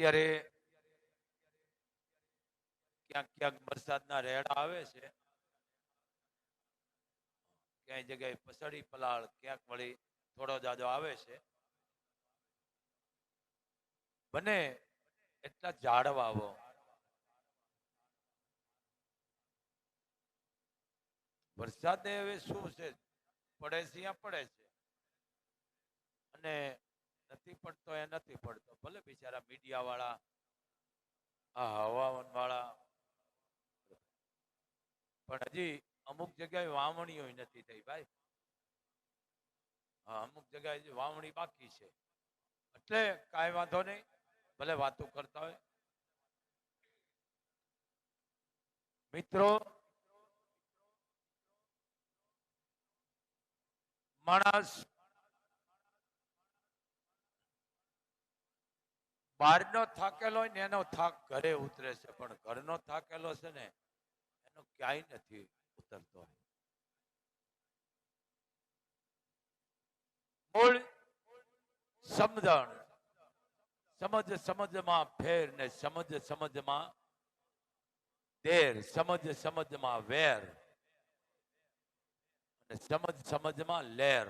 અત્યારે ક્યાંક ક્યાંક વરસાદના રેડા આવે છે. ક્યાંય જગ્યાએ પસડી પલાળ ક્યાંક વળી થોડો જાજો આવે છે. બને એટલા જાળવાવો વાવો વરસાદ હવે શું છે? પડે છે પડે છે? અને નથી પડતો, એ નથી પડતો. ભલે બિચારા મીડિયા વાળા આ હવામાન વાળા પણ હજી અમુક જગ્યાએ વાવણીઓ નથી થઈ ભાઈ. હા, અમુક જગ્યાએ વાવણી બાકી છે. એટલે કાંઈ વાંધો નહીં. ભલે વાતો કરતા હોય. મિત્રો, માણસ બહારનો થાકેલો હોય ને એનો થાક ઘરે ઉતરે છે, પણ ઘરનો થાકેલો છે ને, એનો ક્યાંય નથી ઉતરતો. મૂળ સમજણ. સમજ, સમજમાં ફેર ને સમજ, સમજમાં દેર. સમજ, સમજમાં વેર. અને સમજ, સમજમાં લેર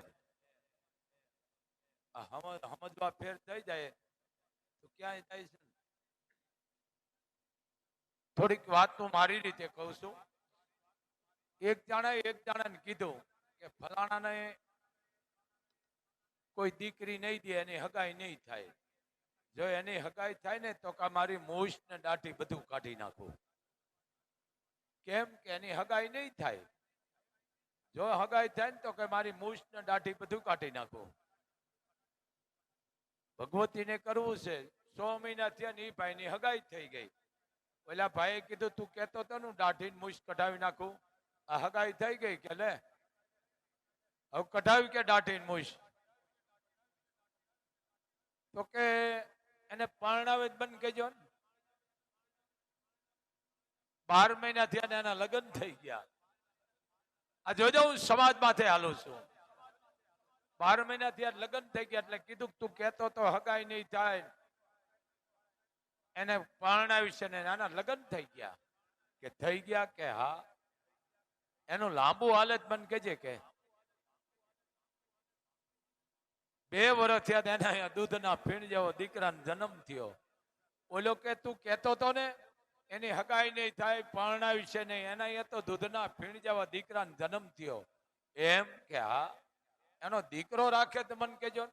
સમજવા ફેર થઈ જાય. તો ક્યાંય થાય છે થોડીક વાત હું મારી રીતે કહું છું. એક જાણે એક જણાને કીધું કે ફલાણાને કોઈ દીકરી નહીં દે, એની હગાઈ નહીં થાય. જો એની હગાઈ થાય ને તો કે મારી મૂછ ને દાઢી બધું કાઢી નાખું. કેમ કે એની હગાઈ નહીં થાય? જો હગાઈ થાય ને તો કે મારી મૂછ ને દાઢી બધું કાઢી નાખું. ભગવતીને કરવું છે. સો મહિના થયા ને એ ભાઈની હગાઈ થઈ ગઈ. ઓલા ભાઈએ કીધું, તું કહેતો હતો ને દાઢી મૂછ કઢાવી નાખું. આ હગાઈ થઈ ગઈ કે લે? હવે કઢાવી કે દાઢી મૂછ? તો કે એને પરણાવે જ બંધ કહેજો ને. બાર મહિના થયા ને એના લગ્ન થઈ ગયા. આ જોજો હું સમાજ માથે હાલું છું. બાર મહિના થયા લગ્ન થઈ ગયા એટલે કીધું તું કેતો તો હગાઈ નહીં થાય એને પરણાવી છે ને એના લગ્ન થઈ ગયા. કે થઈ ગયા કે હા? એનું લાંબુ હાલત મને કેજે કે બે વર્ષ થયા એના દૂધના ફીણ જેવો દીકરાનો જન્મ થયો. ઓલો કે તું કેતો તો ને એની હગાઈ નહીં થાય પરણાવી છે નહીં, એના અહીંયા તો દૂધના ફીણ જેવા દીકરાનો જન્મ થયો. એમ કે હા? એનો દીકરો રાખે તો મને કેજો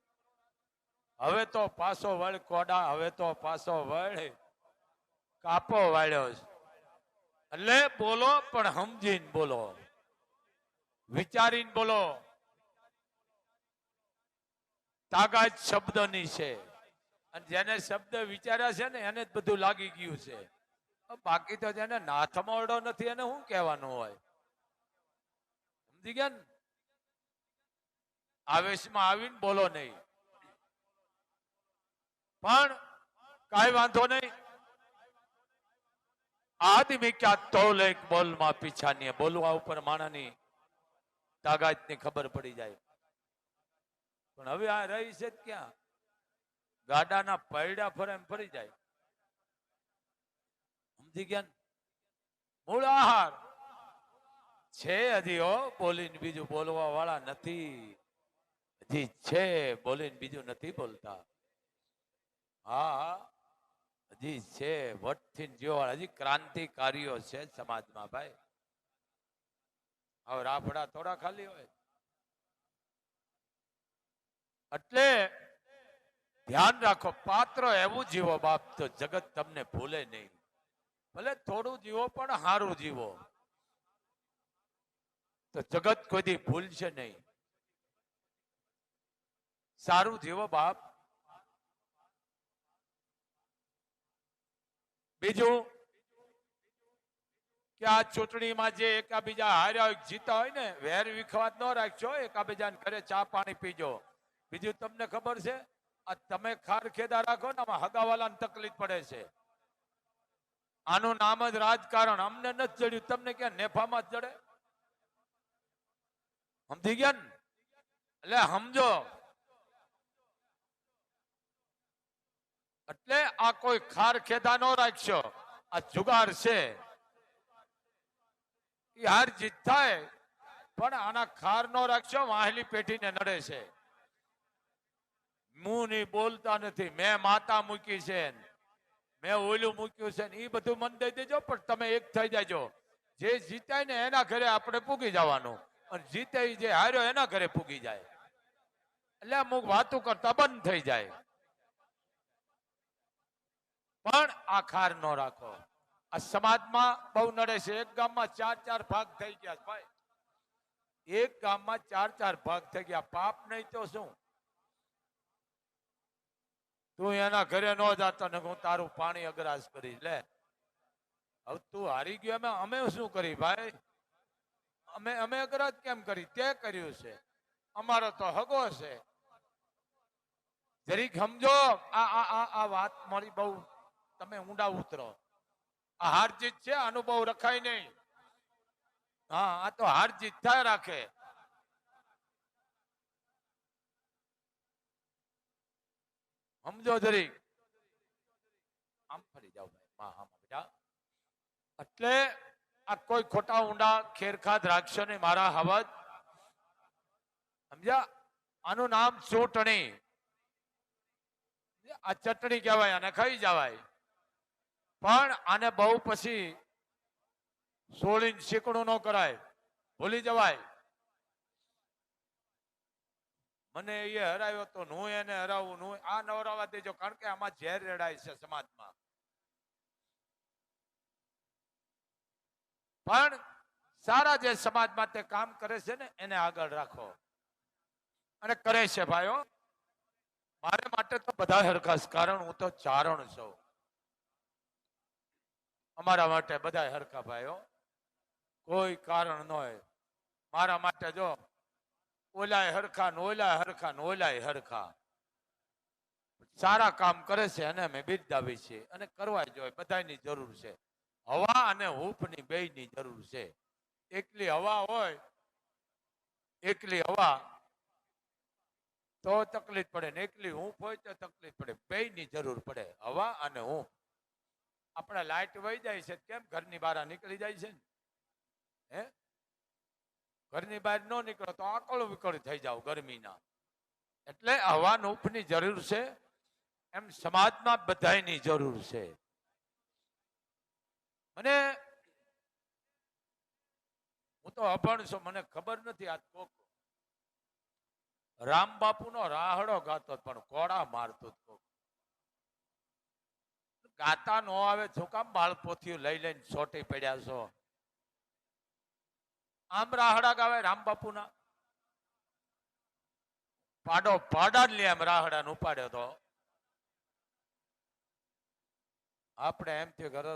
હવે તો પાછો વળ કોડા, હવે તો પાછો વળ કાપો વાળ્યો એટલે બોલો, પણ સમજીને બોલો. વિચારીને બોલો. તાકાત શબ્દની છે. અને જેને શબ્દ વિચાર્યા છે ને, એને જ બધું લાગી ગયું છે. બાકી તો જેને નાથમાં ઓરડો નથી, એને શું કહેવાનું હોય? સમજી ગયા ને? આવેશમાં આવીને બોલો નહીં. પણ કઈ વાંધો નહીં. આદમી ક્યાં તોલ એક બોલમાં પીછાની બોલવા ઉપર માણાની તાગાતની ખબર પડી જાય. પણ હવે આ રહી છે ક્યાં? ગાડાના પૈડા ફરે એમ ફરી જાય. સમજી ગયા મૂળ આહાર. છે હજી બોલીને બીજું બોલવા વાળા નથી. હજી છે, બોલીને બીજું નથી બોલતા. હા હજી છે, વટથી જીવવાળા હજી ક્રાંતિકારીઓ છે સમાજમાં, ભાઈ. હવે રાફડા થોડા ખાલી હોય. એટલે ધ્યાન રાખો, પાત્ર એવું જીવો બાપ, તો જગત તમને ભૂલે નહીં. ભલે થોડું જીવો, પણ સારું જીવો. તો જગત કોઈ ભૂલશે નહીં. સારું જીવો બાપ. બીજું કે આ ચૂંટણીમાં જે એકાબીજા હાર્યા હોય, જીતા હોય ને, વેર વિખવાદ ન રાખજો, એકાબીજાને ઘરે ચા પાણી પીજો. બીજું તમને ખબર છે? આ તમે ખાર ખેદા રાખો ને, આમાં હગાવાલાને તકલીફ પડે છે. આનું નામ જ રાજકારણ, અમને નથી ચડ્યું તમને ક્યાં નેફામાં જ ચડે સમજી ગયા ને? એટલે સમજો. એટલે આ કોઈ ખાર ખેદા નો રાખશો આ જુગાર છે. એ હાર જીત થાય, પણ આના ખાર નો રાખશો વાહલી પેઢીને નડે છે. હું ની બોલતા નથી, મેં માતા મૂકી છે. મેં ઓલું મૂક્યું છે ને એ બધું મન દઈ દેજો, પણ તમે એક થઈ જાજો. જે જીતાય ને એના ઘરે આપણે પૂગી જવાનું. અને જીતે જે હાર્યો એના ઘરે પૂગી જાય. એટલે અમુક વાતું કરતા બંધ થઈ જાય. પણ આ ખાર નો રાખો. આ સમાજમાં બહુ નડે છે. એક ગામમાં ચાર ચાર ભાગ થઈ ગયા ભાઈ. એક ગામમાં ચાર ચાર ભાગ થઈ ગયા. પાપ નહીં તો શું? તું એના ઘરે ન જાતો ને હું તારું પાણી અગરાસ કરી લે. હવે તું હારી ગયો. અમે અમે શું કરી ભાઈ? અમે અમે અગરાજ કેમ કરી? તે કર્યું છે. અમારો તો હગો છે. જરીક સમજો આ આ આ વાત મારી બહુ તમે ઊંડા ઉતરો. આ હાર જીત છે, અનુભવ રખાય નહીં. હા, આ તો હાર જીત થાય રાખે. સમજો જરી આમ ફરી હા બેટા. એટલે આ કોઈ ખોટા ઊંડા ખેરખાદ રાખશો નહીં, મારા હવદ. સમજ્યા? આનું નામ ચૂંટણી. આ ચટણી કહેવાય અને ખાઈ જવાય. પણ આને બહુ પછી સોળીને શીકણું ન કરાય. ભૂલી જવાય. મને એ હરાવ્યો તો હું એને હરાવું આ નવરાવા દેજો, કારણ કે આમાં ઝેર રેડાય છે સમાજમાં. પણ સારા જે સમાજ માટે કામ કરે છે ને, એને આગળ રાખો. અને કરે છે ભાઈઓ, મારે માટે તો બધા હરખાશ કારણ હું તો ચારણ છું. અમારા માટે બધા હરખા ભાઈઓ. કોઈ કારણ ન હોય. મારા માટે જો ઓલાય હરખા ને ઓલાય હરખા ને ઓલાય હરખા. સારા કામ કરે છે અને અમે બિરદાવી છીએ અને કરવા જોઈએ બધાની જરૂર છે. હવા અને હૂંફની બેયની જરૂર છે. એકલી હવા હોય, એકલી હવા તો તકલીફ પડે ને એકલી હૂંફ હોય તો તકલીફ પડે. બેયની જરૂર પડે, હવા અને હૂંફ. આપણે લાઈટ વહી જાય છે. કેમ? ઘરની બહાર નીકળી જાય છે ને. હે? ઘરની બહાર ન નીકળો તો આકળ વિકળ થઈ જાવ ગરમીના. એટલે હવાન ઉપની જરૂર છે. એમ સમાજમાં બધાયની જરૂર છે. અને હું તો અભણ છું. મને ખબર નથી આ કોક. રામ બાપુનો રાહડો ગાતો પણ કોડા મારતો કોક. ગાતા નો આવે શું કામ બાળપોથીઓ લઈ લઈને સોટી પડ્યા છો. આમ રાહડા ગાવે રામ બાપુના. પાડો, પાડા જ લે એમ રાહડા ને ઉપાડ્યો તો. આપણે એમ થયું ઘર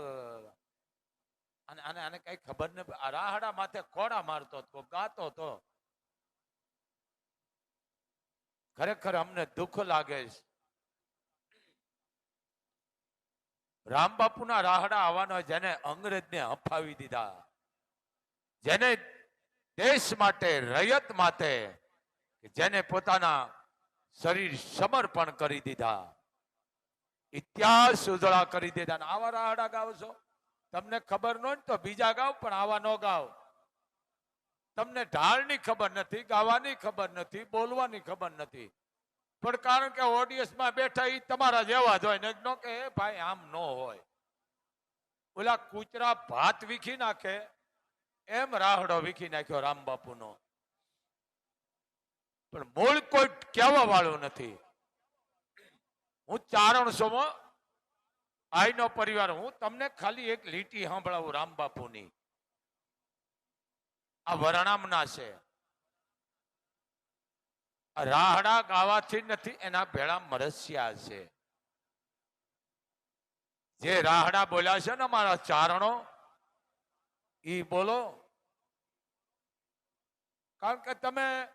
અને આને આને કઈ ખબર ને રાહડા માથે કોડા મારતો હતો, ગાતો હતો. ખરેખર અમને દુઃખ લાગે છે. રામ બાપુના રાહડા આવવાનો જેને અંગ્રેજને હંફાવી દીધા. જેને દેશ માટે, રયત માટે જેને પોતાના શરીર સમર્પણ કરી દીધા. ઇતિહાસ ઉજળા કરી દીધા. આવા રાહડા ગાવ છો? તમને ખબર ને તો બીજા ગાવ, પણ આવા ન ગાવ. તમને ઢાળની ખબર નથી, ગાવાની ખબર નથી, બોલવાની ખબર નથી. પણ કારણ કે ઓડિયન્સમાં બેઠા એ તમારા જેવા જ હોય ને કે ભાઈ, આમ ન હોય. ઓલા કૂતરા ભાત વીખી નાખે, એમ રાહડો વીખી નાખ્યો રામ બાપુનો. પણ મૂળ કોઈ કહેવા વાળું નથી. હું ચારણસો હો. આઈનો પરિવાર, હું તમને ખાલી એક લીટી સાંભળાવું રામ બાપુની. આ વરણામના છે. રાહડા ગાવાથી નથી, એના ભેળા મરસ્યા છે. જે રાહડા બોલ્યા છે ને મારા ચારણો, ઈ બોલો. કારણ કે તમે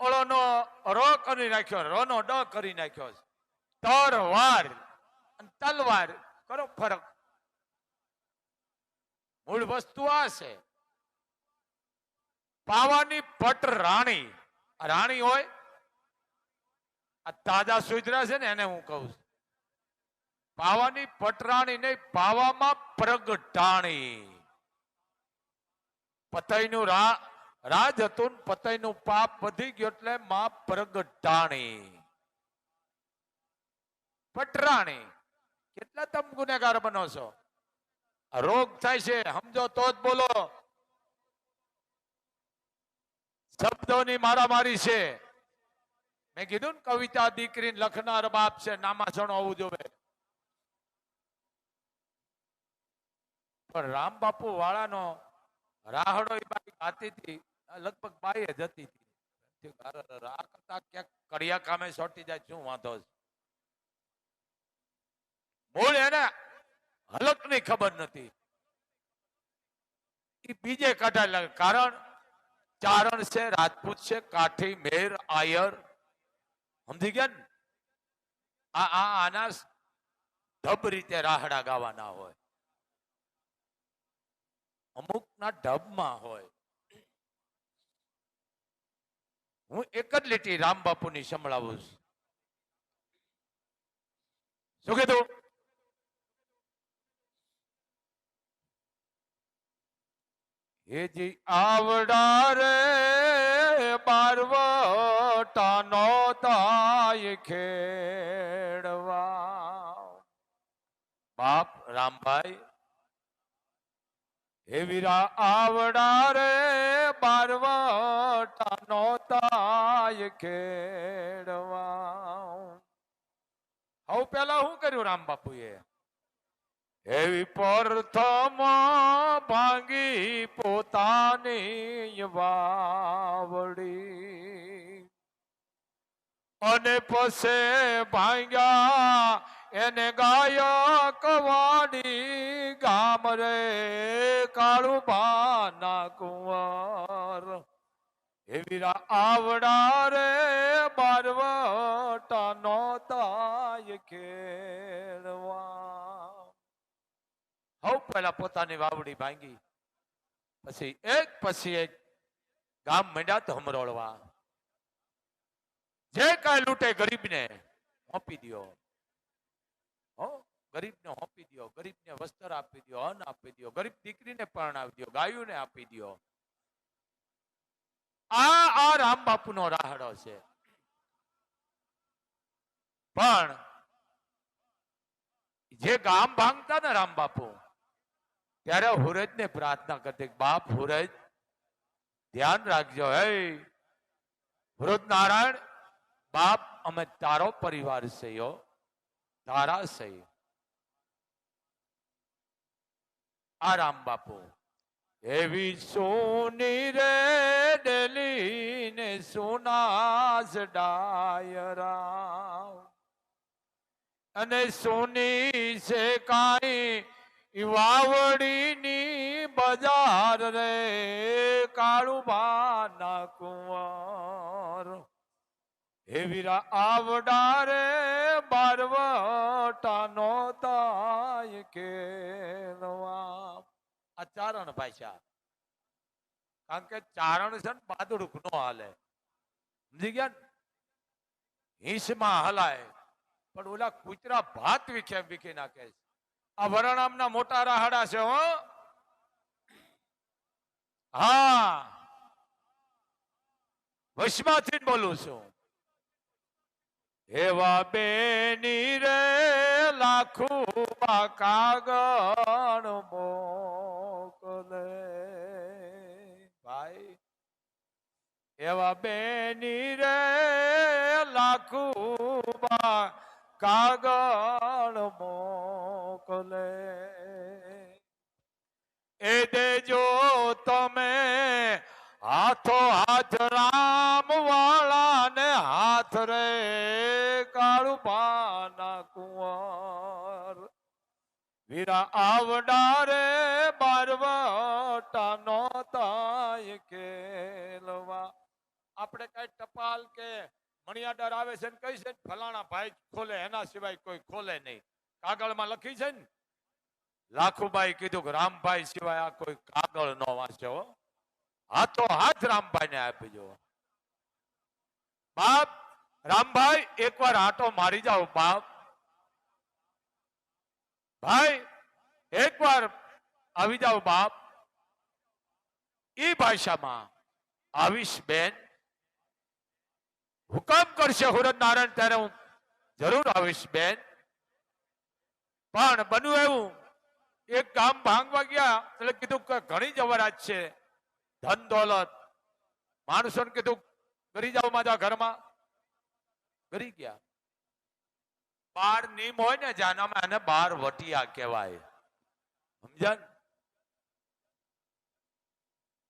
ઓળોનો રો કરી નાખ્યો રો નો ડ કરી નાખ્યો. તરવાર તલવાર, કરો ફરક. મૂળ વસ્તુ આ છે. પાવાની પટ રાણી રાણી હોય આ તાજા સુધરા છે ને એને હું કહું છું. પાવાની પટરાણી નહીં, પાવામાં પ્રગટાણી. પતઈનું રાજ હતું પતઈનું પાપ વધી ગયું એટલે માં પ્રગટાણી. પટરાણી. કેટલા તમે ગુનેગાર બનો છો? રોગ થાય છે, સમજો તો જ બોલો. શબ્દોની મારામારી છે. મેં કીધું ને, કવિતા દીકરી લખનાર બાપ છે નામાસણ હોવું જોવે. પણ રામ બાપુ વાળાનો રાહડો ઈ બાઈ ગાતી હતી. લગભગ વાંધો મૂળ એને હલકની ખબર નથી એ બીજે કાઢા કારણ ચારણ છે, રાજપૂત છે, કાઠી, મેર, આયર સમજી ગયા ને? આ આ આના ઢબ રીતે રાહડા ગાવાના હોય. અમુકના ઢબમાં હોય. હું એક જ લીટી રામ બાપુની સંભળાવું છું. શું કીધું? હેજી આવડા રે બારવટાનો તાય ખેડવા. બાપ રામભાઈ, હે વીરા આવડા રે બારવટાનો તાય ખેડવા. હવે પેલા શું કર્યું રામ બાપુએ? એવી પ્રથમ ભાંગી પોતાની વાવડી. અને પસે ભાંગ્યા એને ગાયક વાડી ગામ રે કાળુ બાના કુંવર. એવી આવડા રે બારવટા નો તાય ખેડવા હવ પેલા પોતાની વાવડી ભાંગી, પછી એક પછી એક ગામ મંડ્યા તો હમરોળવા. જે કાંઈ લૂંટે ગરીબને હોપી દ્યો. હો, ગરીબને હોપી દો ગરીબને વસ્ત્ર આપી દો અન્ન આપી દો ગરીબ દીકરીને પરણાવી દ્યો, ગાયુને આપી દ્યો. આ આ રામ બાપુનો રાહડો છે. પણ જે ગામ ભાંગતા ને રામ બાપુ, ત્યારે હુરજ ને પ્રાર્થના કરતી, બાપ હુરજ, ધ્યાન રાખજો, હે. હુરજ નારાયણ બાપ અમે તારો પરિવાર છે તારા છે આ રામ બાપુ. એવી સોની રે ડેલી સોનાસ ડાયરા અને સોની છે કાઈ વાવડીની બજાર રે કાળુબાના કુંવર. હે વીરા આવડારે બારવટા નો તાય કેલવા આ ચારણ ભાષા કારણ કે ચારણ છે ને બાદડુક નો હાલે. સમજી ગયા હિંસમાં હલાય. પણ ઓલા કૂતરા ભાત વિખે વિખી નાખે છે. આ વરણામના મોટા રાહડા છે, હો. હા. વશમાંથી બોલું છું. એવા બેની રે લાખું કાગળ મોકલે. ભાઈ, એવા બેની રે લાખું કાગળ મોકલે. એ દેજો તમે હાથો હાથ રામ વાળા ને હાથ રે કાળુ પાના કુંવર. વીરા આવડા રે બારવટા નો તાય કેલવા આપણે કઈ ટપાલ કે મણિયાડર આવે છે ને કઈ છે ફલાણા ભાઈ ખોલે, એના સિવાય કોઈ ખોલે નહીં. કાગળમાં લખી છે ને, લાખુભાઈ કીધું કે રામભાઈ સિવાય આ કોઈ કાગળ નો વાંચ્યો હો. હાથો હાથ રામભાઈ ને આપીજો બાપ, રામભાઈ, એકવાર આટો મારી જાઓ, બાપ. ભાઈ, એકવાર આવી જાઓ, બાપ. એ ભાષામાં આવીશ બેન. હુકમ કરશે હુરત નારાયણ ત્યારે હું જરૂર આવીશ બેન. પણ બન્યું એવું, એક ગામ ભાંગવા ગયા, એટલે કીધું કે ઘણી જવરાત છે. ધન દોલત માણસોને કીધું કરી જાઓ મારા ઘરમાં. કરી ગયા. બાર નિયમ હોય ને જાનામાં એને બાર વટિયા કહેવાય. સમજ્યા ને?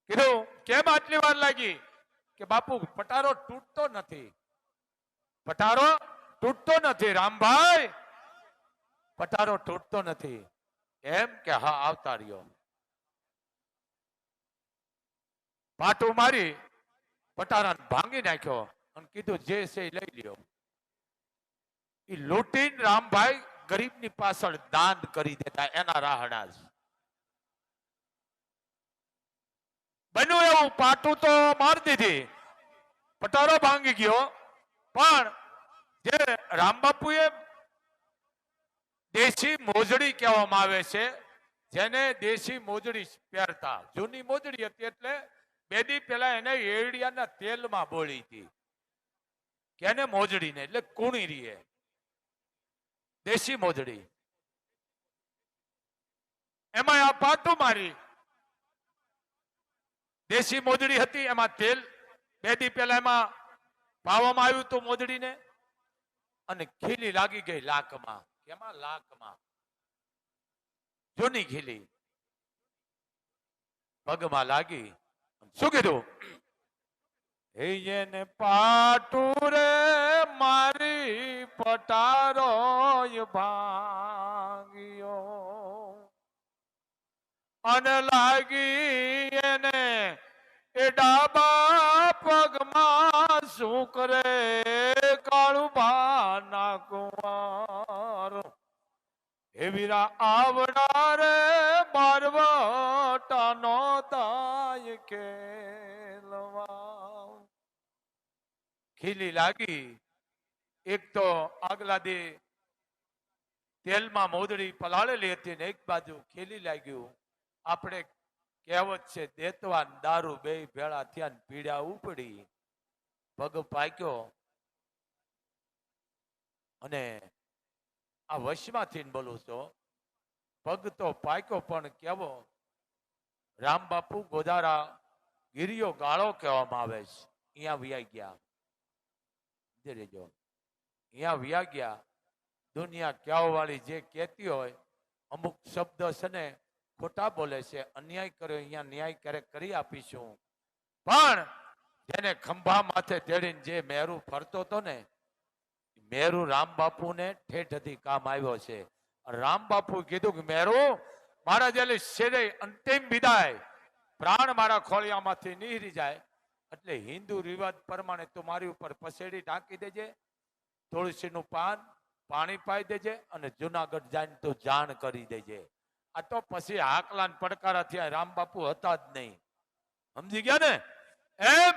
કીધું, કેમ આટલી વાર લાગી? કે બાપુ, પટારો તૂટતો નથી. પટારો તૂટતો નથી, રામભાઈ. પટારો તૂટતો નથી. એમ કે, હા, આવતા રહ્યો. પાટું મારી પટારાને ભાંગી નાખ્યો અને કીધું, જે છે લઈ લ્યો. એ લૂંટીને રામભાઈ ગરીબની પાછળ દાન કરી દેતા એના રાહડા બન્યું એવું, પાટું તો મારી દીધી. પટારો ભાંગી ગયો, પણ જે રામબાપુએ દેશી મોજડી કહેવામાં આવે છે, જેને દેશી મોજડી પહેરતા. જૂની મોજડી હતી એટલે બે દી પહેલા એને એરડિયાના તેલમાં બોળી હતી. કેને મોજડીને, એટલે કુણી રીએ. દેશી મોજડી. એમાં આ પાટું મારી. દેશી મોજડી હતી, એમાં તેલ. બે દી પહેલા એમાં પાવામાં આવ્યું હતું મોજડીને. અને ખીલી લાગી ગઈ લાકમાં. કેમાં? લાકમાં. જૂની ખીલી. પગમાં લાગી. શું કીધું? એને પાટુરે મારી પટારો ભાંગ્યો. અને લાગી એને એ ડાબા પગમાં શું કરે? કાળું ભાના કુંવાર. હે વીરા આવનાર બારવટાનો તાય કેલવા ખીલી લાગી. એક તો આગલા દે તેલમાં મોદડી પલાળેલી હતી ને એક બાજુ ખીલી લાગ્યું. આપણે કહેવત છે, દેતવાન દારૂ બે ભેળા થયા પીડા ઉપડી. પગ પાક્યો. અને આ વશમાંથી બોલું છું. પગ તો પાક્યો, પણ કેવો? રામ બાપુ ગોદારા ગીરીઓ ગાળો કહેવામાં આવે છે. અહીંયા વ્યા ગયા. રેજો અહીંયા વ્યા ગયા. દુનિયા ક્યાઓ વાળી જે કહેતી હોય, અમુક શબ્દ છે ને, ખોટા બોલે છે. અન્યાય કર્યો, અહીંયા ન્યાય ક્યારેક કરી આપીશું. પણ જેને ખંભા માથે તેડીને જે મેરું ફરતો હતો ને મેરુ બાપુને ઠેઠથી કામ આવ્યો છે. રામબાપુ કીધું કે, મેરુ, મારા જેલી શેરે અંતિમ વિદાય. પ્રાણ મારા ખોળિયામાંથી નીહરી જાય. એટલે હિન્દુ રિવાજ પ્રમાણે તું મારી ઉપર પસેડી ઢાંકી દેજે, તુલસીનું પાન પાણી પાઈ દેજે અને જુનાગઢ જઈને તું જાણ કરી દેજે. આ તો પછી હાકલાન પડકારા થયા, રામ બાપુ હતા જ નહીં. સમજી ગયા ને? એમ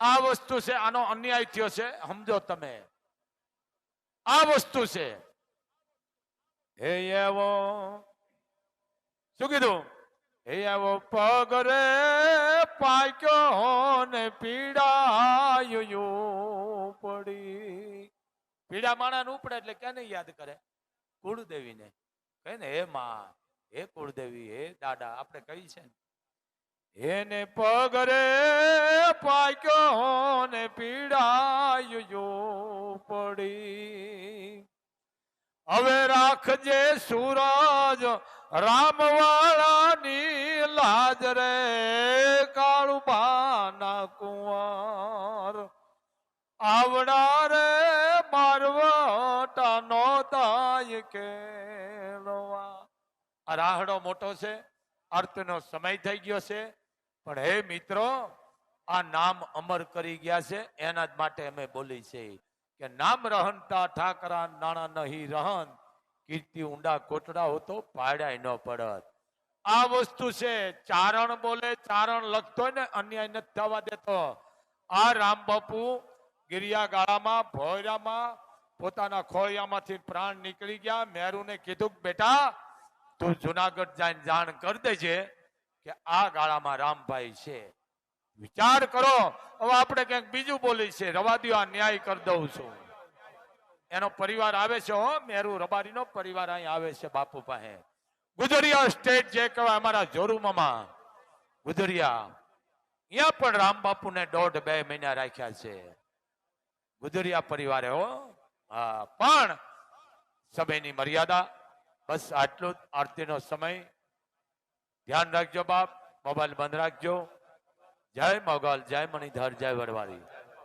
આ વસ્તુ છે, આનો અન્યાય થયો છે, સમજો તમે. આ વસ્તુ છે. હે એવો શું કીધું? હે એવો પગ રે પાક્યો ને પીડાયું પડી. પીડા માણા ઉપડે એટલે કેને યાદ કરે? કુળદેવીને. કહે ને હે માં, હે કુળદેવી, હે દાદા. આપણે કહી છે ને. એને પગરે પાક્યો ને પીડાયો પડી. હવે રાખજે સૂરજ, રામવાળાની લાજ રે કાળુ બાના કુંવર. આવડા રે મારવટા નોતાય કેળવા. રાહડો મોટો છે, અર્થનો સમય થઈ ગયો છે. પણ હે મિત્રો, આ નામ અમર કરી ગયા છે, એના જ માટે અમે બોલી છે કે નામ રહનતા ઠાકરા, નાણા નહીં રહન. કીર્તિ ઊંડા કોટડા હોતો પાડ્યા ન પડત. આ વસ્તુ છે, ચારણ બોલે, ચારણ લખતો ને, અન્યાય નથી થવા દેતો. આ રામ બાપુ ગિરિયા ગાળામાં ભોયરામાં પોતાના ખોળિયામાંથી પ્રાણ નીકળી ગયા. મેરુને કીધું બેટા, તું જુનાગઢ જઈને જાણ કરી દેજે. કે આ ગાળામાં રામભાઈ છે. વિચાર કરો. હવે આપણે ક્યાંક બીજું બોલી છે. રવા દ્યો, આ ન્યાય કરી દઉં છું. એનો પરિવાર આવે છે, હો, મેરુ રબારીનો પરિવાર અહીં આવે છે બાપુ પાસે. ગુજરિયા સ્ટેટ જે કહેવાય અમારા જોરુમામાં ગુજરિયા. અહીંયા પણ રામ બાપુને દોઢ બે મહિના રાખ્યા છે. ગુજરિયા પરિવારે, હો. હા, પણ સમયની મર્યાદા. બસ આટલું જ આરતીનો સમય. ધ્યાન રાખજો બાપ મોબાઈલ બંધ રાખજો. જય મોગલ જય મણિધર જય વડવાળી.